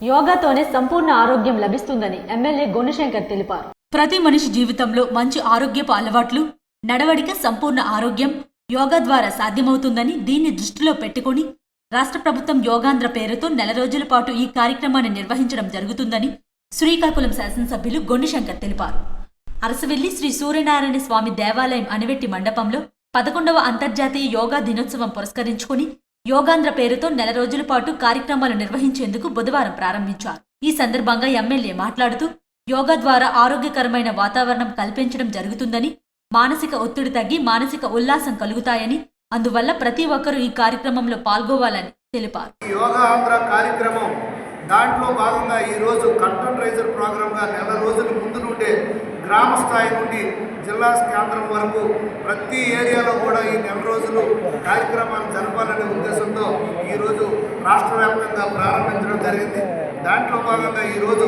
యోగాతోనే సంపూర్ణ ఆరోగ్యం లభిస్తుందని ఎమ్మెల్యే గుణశంకర్ తెలిపారు. ప్రతి మనిషి జీవితంలో మంచి ఆరోగ్యపు అలవాట్లు నడవడిక సంపూర్ణ ఆరోగ్యం యోగా ద్వారా సాధ్యమవుతుందని దీన్ని దృష్టిలో పెట్టుకుని రాష్ట్ర ప్రభుత్వం యోగాంధ్ర పేరుతో నెల రోజుల పాటు ఈ కార్యక్రమాన్ని నిర్వహించడం జరుగుతుందని శ్రీకాకుళం శాసనసభ్యులు గొన్నిశంకర్ తెలిపారు. అరసవెల్లి శ్రీ సూర్యనారాయణ స్వామి దేవాలయం అనివెట్టి మండపంలో పదకొండవ అంతర్జాతీయ యోగా దినోత్సవం పురస్కరించుకుని యోగాంధ్ర పేరుతో నెల రోజుల పాటు కార్యక్రమాలు నిర్వహించేందుకు బుధవారం ప్రారంభించారు. ఈ సందర్భంగా ఎమ్మెల్యే మాట్లాడుతూ యోగా ద్వారా ఆరోగ్యకరమైన వాతావరణం కల్పించడం జరుగుతుందని మానసిక ఒత్తిడి తగ్గి మానసిక ఉల్లాసం కలుగుతాయని అందువల్ల ప్రతి ఒక్కరూ ఈ కార్యక్రమంలో పాల్గొవాలని తెలిపారు. కార్యక్రమం దాంట్లో భాగంగా ఈరోజు కంటెంట్ రైజర్ ప్రోగ్రామ్గా నెల రోజుల ముందు నుండే గ్రామ స్థాయి నుండి జిల్లా కేంద్రం వరకు ప్రతి ఏరియాలో కూడా ఈ నెల రోజులు కార్యక్రమాలు జరపాలనే ఉద్దేశంతో ఈరోజు రాష్ట్ర వ్యాప్తంగా ప్రారంభించడం జరిగింది. దాంట్లో భాగంగా ఈరోజు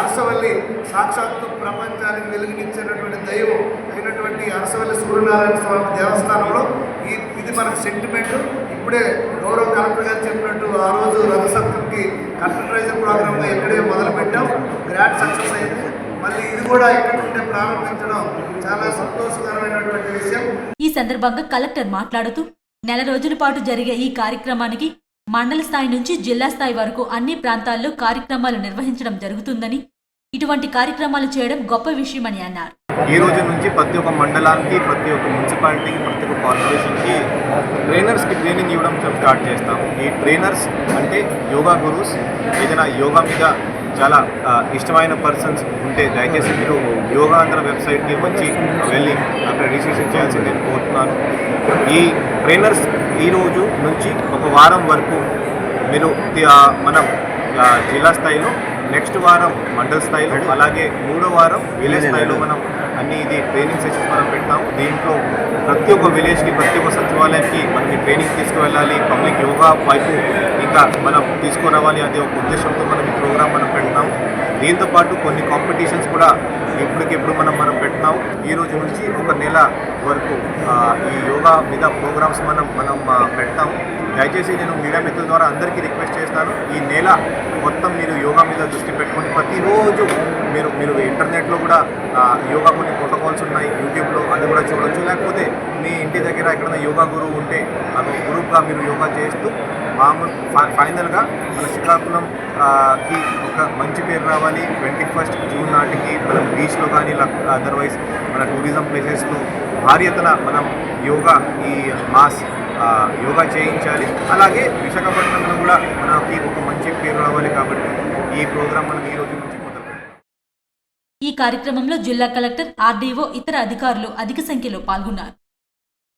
అరసవల్లి సాక్షాత్తు ప్రపంచానికి వెలుగునిచ్చినటువంటి దైవం అయినటువంటి అరసవల్లి సూర్యనారాయణ స్వామి దేవస్థానంలో ఈ ఇది మనకు సెంటిమెంట్ ఇప్పుడే గౌరవ కలెక్టర్ గారు చెప్పినట్టు ఆ రోజు రథసప్తమికి కంప్యూటరైజర్ ప్రోగ్రామ్గా ఇక్కడే మొదలుపెట్టాం. గ్రాండ్ సక్సెస్ అయింది. మళ్ళీ ఇది కూడా ఇక్కడ నుండే ప్రారంభించడం చాలా సంతోషకరమైనటువంటి విషయం. ఈ సందర్భంగా కలెక్టర్ మాట్లాడుతూ నెల రోజుల పాటు జరిగే ఈ కార్యక్రమానికి మండల స్థాయి నుంచి జిల్లా స్థాయి వరకు అన్ని ప్రాంతాల్లో కార్యక్రమాలు నిర్వహించడం జరుగుతుందని ఇటువంటి కార్యక్రమాలు చేయడం గొప్ప విషయమని అన్నారు. ఈ రోజు నుంచి ప్రతి ఒక్క మండలానికి ప్రతి ఒక్క మున్సిపాలిటీకి ప్రతి ఒక్క కార్పొరేషన్కి ట్రైనర్స్కి ట్రైనింగ్ ఇవ్వడం స్టార్ట్ చేస్తాం. ఈ ట్రైనర్స్ అంటే యోగా గురూస్ ఏదైనా యోగా మీద చాలా ఇష్టమైన పర్సన్స్ ఉంటే దయచేసి మీరు యోగా ఆంధ్ర వెబ్సైట్కి వచ్చి వెళ్ళి అక్కడ రిజిస్ట్రేషన్ చేయాల్సింది నేను కోరుతున్నాను. ఈ ట్రైనర్స్ ఈ రోజు నుంచి ఒక వారం వరకు మీరు మనం జిల్లా స్థాయిలో నెక్స్ట్ వారం మండల స్థాయిలో అలాగే మూడో వారం విలేజ్ స్థాయిలో మనం అన్ని ఇది ట్రైనింగ్ సెషన్స్ మనం పెడతాము. దీంట్లో ప్రతి ఒక్క విలేజ్కి ప్రతి ఒక్క సచివాలయానికి మనకి ట్రైనింగ్ తీసుకువెళ్ళాలి. పబ్లిక్ యోగా వైపు ఇంకా మనం తీసుకురావాలి అనే ఒక ఉద్దేశంతో మనం ఈ ప్రోగ్రామ్ మనం దీంతో పాటు కొన్ని కాంపిటీషన్స్ కూడా ఇప్పటికిప్పుడు మనం మనం పెడతాం. ఈ రోజు నుంచి ఒక నెల వరకు ఈ యోగా మీద ప్రోగ్రామ్స్ మనం మనం పెడతాం. దయచేసి నేను మీడియా మిత్రుల ద్వారా అందరికీ రిక్వెస్ట్ చేస్తాను ఈ నెల మొత్తం మీరు యోగా మీద దృష్టి పెట్టుకుని ప్రతిరోజు మీరు మీరు ఇంటర్నెట్లో కూడా యోగా కొన్ని ప్రోటోకాల్స్ ఉన్నాయి యూట్యూబ్లో అది కూడా చూడొచ్చు. లేకపోతే మీ ఇంటి దగ్గర ఎక్కడైనా యోగా గురువు ఉంటే అది గ్రూప్గా మీరు యోగా చేస్తూ మామూలు ఫై- ఫైనల్గా మన శ్రీకాకుళంకి ఒక మంచి పేరు రావాలి. ట్వంటీ ఫస్ట్ జూన్ నాటికి మనం బీచ్లో కానీ అదర్వైజ్ మన టూరిజం ప్లేసెస్లో భారీ ఎత్తున మనం యోగా ఈ మాస్ యోగా చేయించాలి. అలాగే విశాఖపట్నంలో కూడా మనకి ఒక మంచి పేరు రావాలి కాబట్టి ఈ ప్రోగ్రాం మనం ఈ రోజు నుంచి ఈ కార్యక్రమంలో జిల్లా కలెక్టర్ ఆర్డీఓ ఇతర అధికారులు అధిక సంఖ్యలో పాల్గొన్నారు.